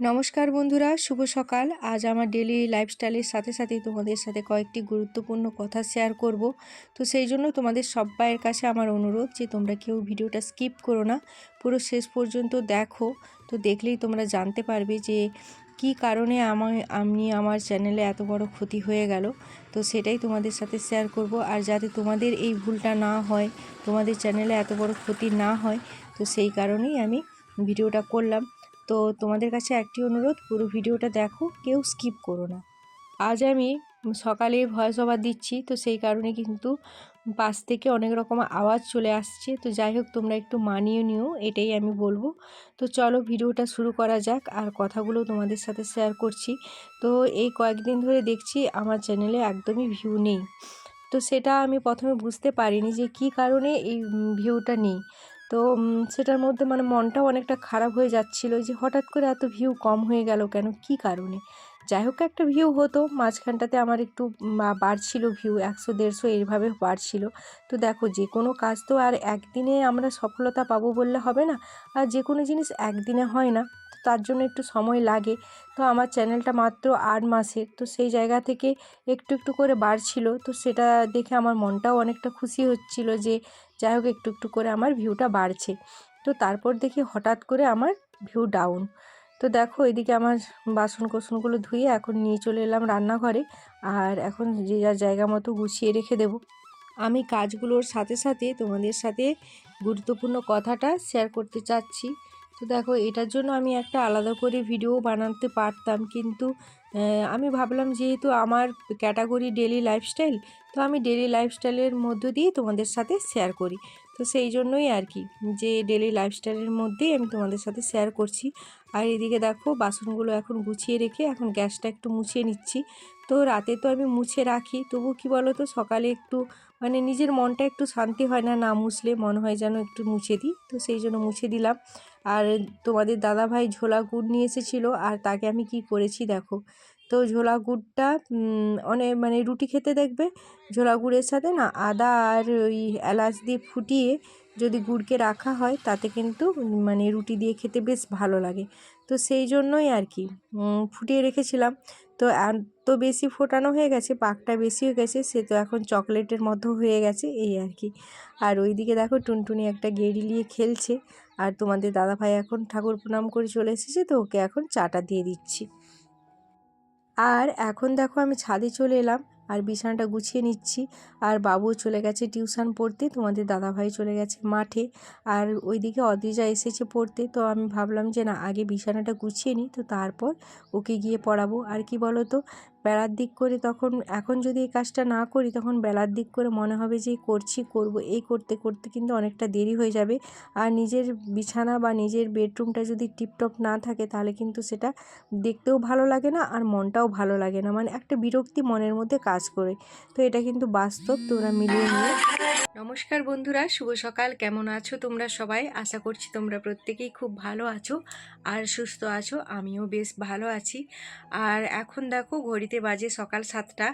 নমস্কার বন্ধুরা, শুভ সকাল। আজ আমার ডেলি লাইফস্টাইলের সাথে সাথে তোমাদের সাথে কয়েকটি গুরুত্বপূর্ণ কথা শেয়ার করব। তো সেই জন্য তোমাদের সবাইয়ের কাছে আমার অনুরোধ যে তোমরা কেউ ভিডিওটা স্কিপ করো না, পুরো শেষ পর্যন্ত দেখো। তো দেখলেই তোমরা জানতে পারবে যে কি কারণে আমার আমি আমার চ্যানেলে এত বড় ক্ষতি হয়ে গেল। তো সেটাই তোমাদের সাথে শেয়ার করব। আর যাতে তোমাদের এই ভুলটা না হয়, তোমাদের চ্যানেলে এত বড় ক্ষতি না হয়, তো সেই কারণেই আমি ভিডিওটা করলাম। তো তোমাদের কাছে একটি অনুরোধ, পুরো ভিডিওটা দেখো, কেউ স্কিপ করো না। আজ আমি সকালে ভয়েস ওভার দিচ্ছি, তো সেই কারণে কিন্তু পাশ থেকে অনেক রকম আওয়াজ চলে আসছে। তো যাই হোক, তোমরা একটু মানিয়ে নিও, এটাই আমি বলব। তো চলো ভিডিওটা শুরু করা যাক, আর কথাগুলো তোমাদের সাথে শেয়ার করছি। তো এই কয়েকদিন ধরে দেখছি আমার চ্যানেলে একদমই ভিউ নেই। তো সেটা আমি প্রথমে বুঝতে পারিনি যে কি কারণে এই ভিউটা নেই। তো সেটার মধ্যে মানে মনটাও অনেকটা খারাপ হয়ে যাচ্ছিল যে হঠাৎ করে এত ভিউ কম হয়ে গেল কেন? কি কারণে? যাই হোক একটা ভিউ হতো, মাঝখানটাতে আমার একটু বাড়ছিল ভিউ একশো, দেড়শো এইভাবে বাড়ছিল। তো দেখো যে কোনো কাজ তো আর একদিনে আমরা সফলতা পাবো বললে হবে না, আর যে কোনো জিনিস একদিনে হয় না, তো তার জন্য একটু সময় লাগে। তো আমার চ্যানেলটা মাত্র আট মাসের তো সেই জায়গা থেকে একটু একটু করে বাড়ছিল। তো সেটা দেখে আমার মনটাও অনেকটা খুশি হচ্ছিল যে যাই হোক একটু একটু করে আমার ভিউটা বাড়ছে। তো তারপর দেখি হঠাৎ করে আমার ভিউ ডাউন তো দেখো এদিকে আমার বাসন কোসনগুলো ধুয়ে এখন নিয়ে চলে এলাম রান্নাঘরে। আর এখন যে যার জায়গা মতো গুছিয়ে রেখে দেব। আমি কাজগুলোর সাথে সাথে তোমাদের সাথে গুরুত্বপূর্ণ কথাটা শেয়ার করতে চাচ্ছি। তো দেখো, এটার জন্য আমি একটা আলাদা করে ভিডিও বানাতে পারতাম। কিন্তু আমি ভাবলাম যেহেতু আমার ক্যাটাগরি ডেলি লাইফস্টাইল তো আমি ডেলি লাইফস্টাইলের মধ্য দিয়ে তোমাদের সাথে শেয়ার করি। তো সেই জন্যই আর কি, যে ডেলি লাইফস্টাইলের মধ্যেই আমি তোমাদের সাথে শেয়ার করছি। আর এদিকে দেখো, বাসনগুলো এখন গুছিয়ে রেখে এখন গ্যাসটা একটু মুছিয়ে নিচ্ছি। তো রাতে তো আমি মুছে রাখি, তবু কি বলো তো সকালে একটু মানে নিজের মনটা একটু শান্তি হয় না না মুছলে মনে হয় যেন একটু মুছে দিই। তো সেই জন্য মুছে দিলাম। আর তোমাদের দাদাভাই ঝোলা গুড় নিয়ে এসেছিল, আর তাকে আমি কি করেছি দেখো। তো ঝোলা গুড়টা অনেক মানে রুটি খেতে দেখবে, ঝোলা গুড়ের সাথে না আদা আর ওই এলাচ দিয়ে ফুটিয়ে যদি গুড়কে রাখা হয়, তাতে কিন্তু মানে রুটি দিয়ে খেতে বেশ ভালো লাগে। তো সেই জন্যই আর কি ফুটিয়ে রেখেছিলাম। তো এত বেশি ফোটানো হয়ে গেছে, পাকটা বেশি হয়ে গেছে, সে তো এখন চকলেটের মতো হয়ে গেছে, এই আর কি। আর ওইদিকে দেখো টুনটুনি একটা গেড়ি নিয়ে খেলছে, আর তোমাদের দাদাভাই এখন ঠাকুর প্রণাম করে চলে এসেছে, তো ওকে এখন চাটা দিয়ে দিচ্ছি। আর এখন দেখো আমি ছাদে চলে এলাম আর বিছানাটা গুছিয়ে নিচ্ছি। আর বাবু চলে গেছে টিউশন পড়তে, তোমাদের দাদাভাই চলে গেছে মাঠে। আর ওইদিকে অদ্রিজা এসেছে পড়তে, তো আমি ভাবলাম যে না, আগে বিছানাটা গুছিয়ে নিই, তো তারপর ওকে গিয়ে পড়াবো। আর কি বলো তো বেলার দিক করে তখন, এখন যদি এই কাজটা না করি, তখন বেলার দিক করে মনে হবে যে করছি, করব। এই করতে করতে কিন্তু অনেকটা দেরি হয়ে যাবে। আর নিজের বিছানা বা নিজের বেডরুমটা যদি টিপটপ না থাকে, তাহলে কিন্তু সেটা দেখতেও ভালো লাগে না আর মনটাও ভালো লাগে না। মানে একটা বিরক্তি মনের মধ্যে কাজ করে। তো এটা কিন্তু বাস্তব। তোমরা মিলিয়ে নিয়ে নমস্কার বন্ধুরা, শুভ সকাল। কেমন আছো তোমরা সবাই? আশা করছি তোমরা প্রত্যেকেই খুব ভালো আছো আর সুস্থ আছো। আমিও বেশ ভালো আছি। আর এখন দেখো, ঘড়িতে বাজে সকাল সাতটা।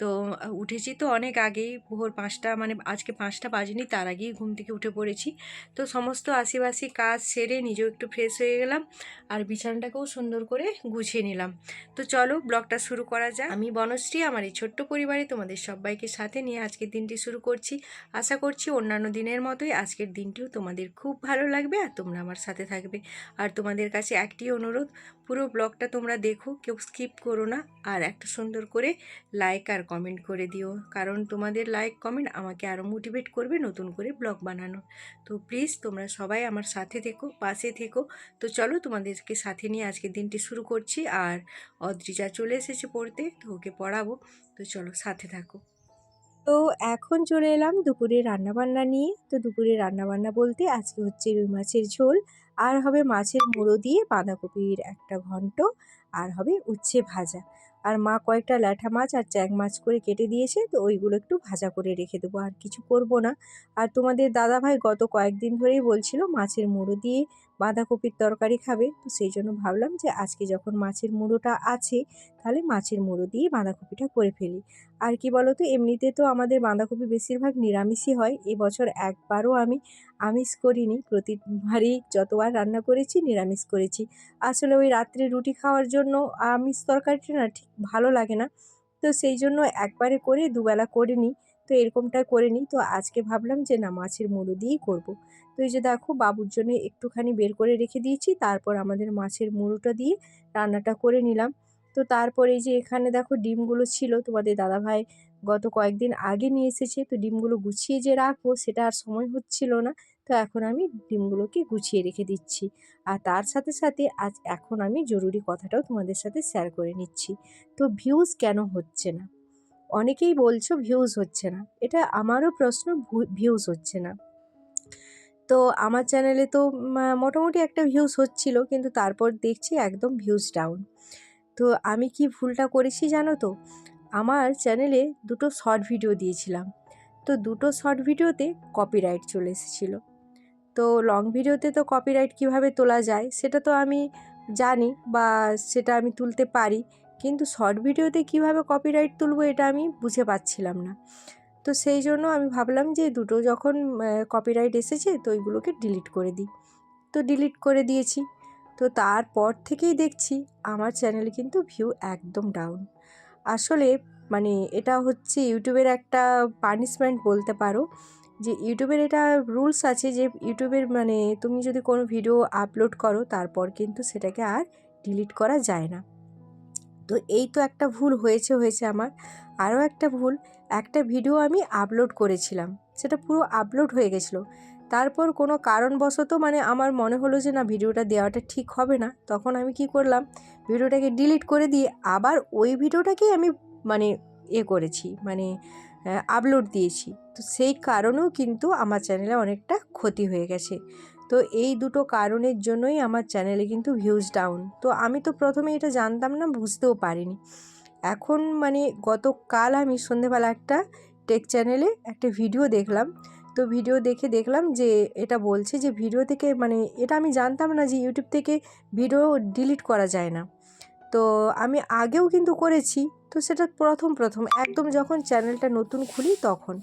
তো উঠেছি তো অনেক আগেই, ভোর পাঁচটা মানে আজকে পাঁচটা বাজেনি, তার আগেই ঘুম থেকে উঠে পড়েছি। তো সমস্ত আশিবাসি কাজ সেরে নিজেও একটু ফ্রেশ হয়ে গেলাম আর বিছানাটাকেও সুন্দর করে গুছিয়ে নিলাম। তো চলো, ব্লগটা শুরু করা যাক। আমি বনশ্রী, আমার এই ছোট্ট পরিবারে তোমাদের সবাইকে সাথে নিয়ে আজকের দিনটি শুরু করছি। আশা করছি অন্যান্য দিনের মতোই আজকের দিনটিও তোমাদের খুব ভালো লাগবে আর তোমরা আমার সাথে থাকবে। আর তোমাদের কাছে একটি অনুরোধ, পুরো ব্লগটা তোমরা দেখো, কেউ স্কিপ করো না। আর একটা সুন্দর করে লাইক আর কমেন্ট করে দিও। কারণ তোমাদের লাইক কমেন্ট আমাকে আরও মোটিভেট করবে নতুন করে ব্লগ বানানো। তো প্লিজ তোমরা সবাই আমার সাথে থেকো, পাশে থেকো। তো চলো তোমাদেরকে সাথে নিয়ে আজকের দিনটি শুরু করছি। আর অদ্রিজা চলে এসেছে পড়তে, তো ওকে পড়াবো। তো চলো সাথে থাকো। তো এখন চলে এলাম দুপুরে রান্নাবান্না নিয়ে। তো দুপুরে রান্নাবান্না বলতে আজকে হচ্ছে রুই মাছের ঝোল, আর হবে মাছের মুড়ো দিয়ে বাঁধাকপির একটা ঘন্ট, আর হবে উচ্ছে ভাজা। আর মা কয়েকটা ল্যাঠা মাছ আর চ্যাং মাছ করে কেটে দিয়েছে, তো ওইগুলো একটু ভাজা করে রেখে দেবো, আর কিছু করব না। আর তোমাদের দাদাভাই গত কয়েকদিন ধরেই বলছিল মাছের মুড়ো দিয়ে বাঁধাকপির তরকারি খাবে। তো সেই জন্য ভাবলাম যে আজকে যখন মাছের মুড়োটা আছে, তাহলে মাছের মুড়ো দিয়ে বাঁধাকপিটা করে ফেলি। আর কি বলো তো এমনিতে তো আমাদের বাঁধাকপি বেশিরভাগ নিরামিষই হয়। এবছর একবারও আমি আমিষ করিনি। প্রতিবারই যতবার রান্না করেছি, নিরামিষ করেছি। আসলে ওই রাত্রে রুটি খাওয়ার জন্য আমিষ তরকারিটা না ঠিক ভালো লাগে না। তো সেই জন্য একবারে করে দুবেলা করে নিই। তো এরকমটা করে নিই। তো আজকে ভাবলাম যে, না, মাছের মুড়ো দিয়েই করব। তো এই যে দেখো, বাবুর জন্য একটুখানি বের করে রেখে দিয়েছি। তারপর আমাদের মাছের মুড়োটা দিয়ে রান্নাটা করে নিলাম। তো তারপর এই যে এখানে দেখো, ডিমগুলো ছিল। তোমাদের দাদাভাই গত কয়েকদিন আগে নিয়ে এসেছে। তো ডিমগুলো গুছিয়ে যে রাখব, সেটা আর সময় হচ্ছিল না। তো এখন আমি ডিমগুলোকে গুছিয়ে রেখে দিচ্ছি। আর তার সাথে সাথে আজ এখন আমি জরুরি কথাটাও তোমাদের সাথে শেয়ার করে নিচ্ছি। তো ভিউজ কেন হচ্ছে না? অনেকেই বলছো ভিউজ হচ্ছে না। এটা আমারও প্রশ্ন ভিউজ হচ্ছে না। তো আমার চ্যানেলে তো মোটামুটি একটা ভিউজ হচ্ছিল, কিন্তু তারপর দেখছি একদম ভিউজ ডাউন তো আমি কি ভুলটা করেছি জানো তো? আমার চ্যানেলে দুটো শর্ট ভিডিও দিয়েছিলাম। তো দুটো শর্ট ভিডিওতে কপিরাইট চলে এসেছিল। তো লং ভিডিওতে তো কপিরাইট কীভাবে তোলা যায়, সেটা তো আমি জানি বা সেটা আমি তুলতে পারি। কিন্তু শর্ট ভিডিওতে কীভাবে কপিরাইট তুলবো এটা আমি বুঝে পাচ্ছিলাম না। তো সেই জন্য আমি ভাবলাম যে দুটো যখন কপিরাইট এসেছে তো ওইগুলোকে ডিলিট করে দিই। তো ডিলিট করে দিয়েছি। তো তারপর থেকেই দেখছি আমার চ্যানেলে কিন্তু ভিউ একদম ডাউন আসলে মানে এটা হচ্ছে ইউটিউবের একটা পানিশমেন্ট বলতে পারো। যে ইউটিউবের এটা রুলস আছে যে ইউটিউবের মানে তুমি যদি কোনো ভিডিও আপলোড করো তারপর কিন্তু সেটাকে আর ডিলিট করা যায় না। তো এই তো একটা ভুল হয়েছে হয়েছে আমার। আরও একটা ভুল, একটা ভিডিও আমি আপলোড করেছিলাম। সেটা পুরো আপলোড হয়ে গেছিল। তারপর কোনো কারণবশত মানে আমার মনে হলো যে না, ভিডিওটা দেওয়াটা ঠিক হবে না। তখন আমি কি করলাম, ভিডিওটাকে ডিলিট করে দিয়ে আবার ওই ভিডিওটাকেই আমি মানে এ করেছি মানে আপলোড দিয়েছি। তো সেই কারণেও কিন্তু আমার চ্যানেলে অনেকটা ক্ষতি হয়ে গেছে। তো এই দুটো কারণের জন্যই আমার চ্যানেলে কিন্তু ভিউজ ডাউন তো আমি তো প্রথমে এটা জানতাম না, বুঝতেও পারিনি। এখন মানে গতকাল আমি সন্ধেবেলা একটা টেক চ্যানেলে একটা ভিডিও দেখলাম। তো ভিডিও দেখে দেখলাম যে এটা বলছে যে ভিডিও থেকে মানে এটা আমি জানতাম না যে ইউটিউব থেকে ভিডিও ডিলিট করা যায় না। তো আমি আগেও কিন্তু করেছি। তো সেটা প্রথম প্রথম, একদম যখন চ্যানেলটা নতুন খুলি তখন।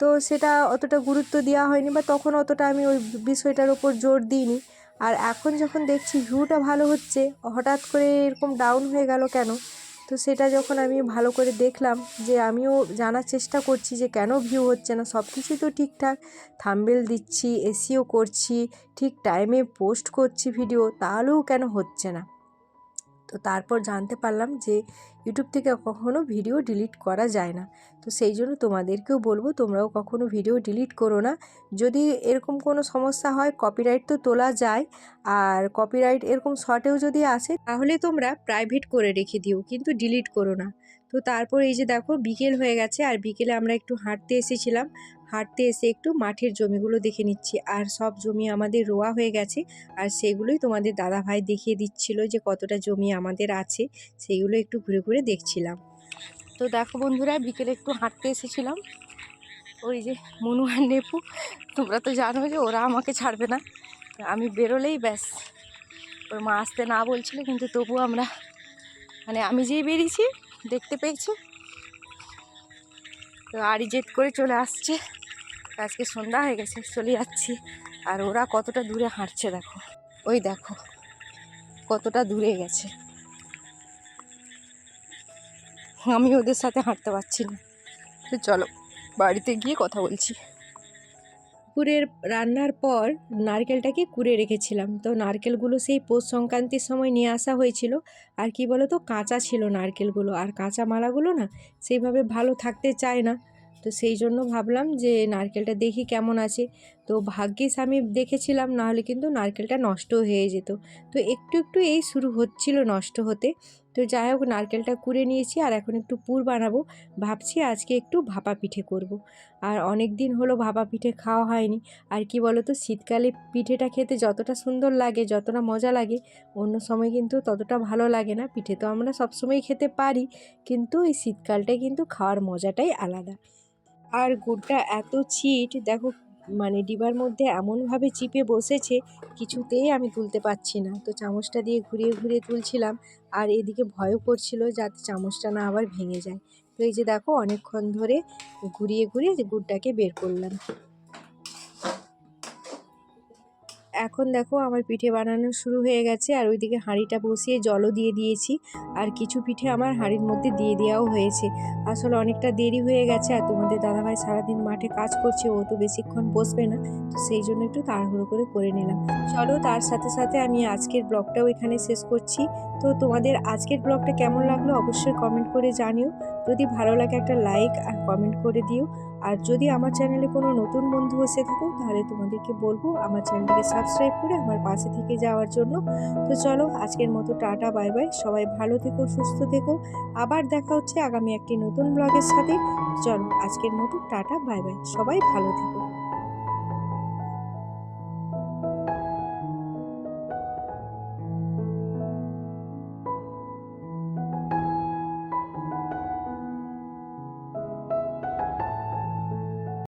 তো সেটা অতটা গুরুত্ব দেওয়া হয়নি বা তখন অতটা আমি ওই বিষয়টার ওপর জোর দিইনি। আর এখন যখন দেখছি ভিউটা ভালো হচ্ছে, হঠাৎ করে এরকম ডাউন হয়ে গেল কেন? তো সেটা যখন আমি ভালো করে দেখলাম যে আমিও জানার চেষ্টা করছি যে কেন ভিউ হচ্ছে না সব কিছুই তো ঠিকঠাক। থাম্বেল দিচ্ছি এসিও করছি, ঠিক টাইমে পোস্ট করছি ভিডিও তাহলেও কেন হচ্ছে না? তো তারপর জানতে পারলাম যে ইউটিউব থেকে কখনও ভিডিও ডিলিট করা যায় না। তো সেই জন্য তোমাদেরকেও বলব, তোমরাও কখনও ভিডিও ডিলিট করো না। যদি এরকম কোনো সমস্যা হয় কপিরাইট তো তোলা যায়, আর কপিরাইট এরকম শর্টেও যদি আসে, তাহলে তোমরা প্রাইভেট করে রেখে দিও, কিন্তু ডিলিট করো না। তো তারপর এই যে দেখো, বিকেল হয়ে গেছে, আর বিকেলে আমরা একটু হাঁটতে এসেছিলাম। হাঁটতে এসে একটু মাঠের জমিগুলো দেখে নিচ্ছি। আর সব জমি আমাদের রোয়া হয়ে গেছে। আর সেগুলোই তোমাদের দাদা ভাই দেখিয়ে দিচ্ছিল যে কতটা জমি আমাদের আছে। সেইগুলো একটু ঘুরে ঘুরে দেখছিলাম। তো দেখো বন্ধুরা, বিকেলে একটু হাঁটতে এসেছিলাম। ওই যে মনু আর নেপু, তোমরা তো জানো যে ওরা আমাকে ছাড়বে না। আমি বেরোলেই ব্যাস। ওর মা আসতে না বলছিল, কিন্তু তবু আমরা মানে আমি যেই বেরিয়েছি, দেখতে পেয়েছি। তো আড়ি জেদ করে চলে আসছে। আজকে সন্ধ্যা হয়ে গেছে, চলে যাচ্ছি। আর ওরা কতটা দূরে হাঁটছে দেখো। ওই দেখো, কতটা দূরে গেছে। আমি ওদের সাথে হাঁটতে পারছি না। তো চলো, বাড়িতে গিয়ে কথা বলছি। পুকুরের রান্নার পর নারকেলটাকে কুড়ে রেখেছিলাম। তো নারকেলগুলো সেই পৌষ সংক্রান্তির সময় নিয়ে আসা হয়েছিল। আর কি বলো তো কাঁচা ছিল নারকেলগুলো। আর কাঁচা মালাগুলো না, সেইভাবে ভালো থাকতে চায় না। তো সেই জন্য ভাবলাম যে নারকেলটা দেখি কেমন আছে। তো ভাগ্যিস আমি দেখেছিলাম, নাহলে কিন্তু নারকেলটা নষ্ট হয়ে যেত। তো একটু একটু এই শুরু হচ্ছিল নষ্ট হতে। তো যাই হোক, নারকেলটা কুড়ে নিয়েছি আর এখন একটু পুর বানাবো। ভাবছি আজকে একটু ভাপা পিঠে করব। আর অনেক দিন হলো ভাপা পিঠে খাওয়া হয়নি। আর কি বলো তো শীতকালে পিঠেটা খেতে যতটা সুন্দর লাগে, যতটা মজা লাগে, অন্য সময় কিন্তু ততটা ভালো লাগে না। পিঠে তো আমরা সবসময় খেতে পারি, কিন্তু এই শীতকালটায় কিন্তু খাওয়ার মজাটাই আলাদা। আর গুড়টা এত চিট, দেখো মানে ডিবার মধ্যে এমনভাবে চিপে বসেছে, কিছুতেই আমি তুলতে পারছি না। তো চামচটা দিয়ে ঘুরিয়ে ঘুরিয়ে তুলছিলাম, আর এদিকে ভয়ও করছিল যাতে চামচটা না আবার ভেঙে যায়। তো এই যে দেখো, অনেকক্ষণ ধরে ঘুরিয়ে ঘুরিয়ে গুড়টাকে বের করলাম। এখন দেখো আমার পিঠে বানানো শুরু হয়ে গেছে আর ওইদিকে হাঁড়িটা বসিয়ে জলও দিয়ে দিয়েছি আর কিছু পিঠে আমার হাঁড়ির মধ্যে দিয়ে দেওয়াও হয়েছে। আসলে অনেকটা দেরি হয়ে গেছে আর তোমাদের দাদাভাই সারাদিন মাঠে কাজ করছে, ও তো বেশিক্ষণ বসবে না, তো সেই জন্য একটু তাড়াহুড়ো করে করে নিলাম। চলো তার সাথে সাথে আমি আজকের ব্লগটাও এখানে শেষ করছি। তো তোমাদের আজকের ব্লগটা কেমন লাগল অবশ্যই কমেন্ট করে জানিও। যদি ভালো লাগে একটা লাইক আর কমেন্ট করে দিও। আর যদি আমার চ্যানেলে কোনো নতুন বন্ধু এসে থাকো, তাহলে তোমাদেরকে বলব আমার চ্যানেলটিকে সাবস্ক্রাইব করে আমার পাশে থেকে যাওয়ার জন্য। তো চলো, আজকের মতো টাটা বাই বাই সবাই ভালো থেকো, সুস্থ থেকো। আবার দেখা হচ্ছে আগামী একটি নতুন ব্লগের সাথে। চলো, আজকের মতো টাটা বাই বাই সবাই ভালো থেকো।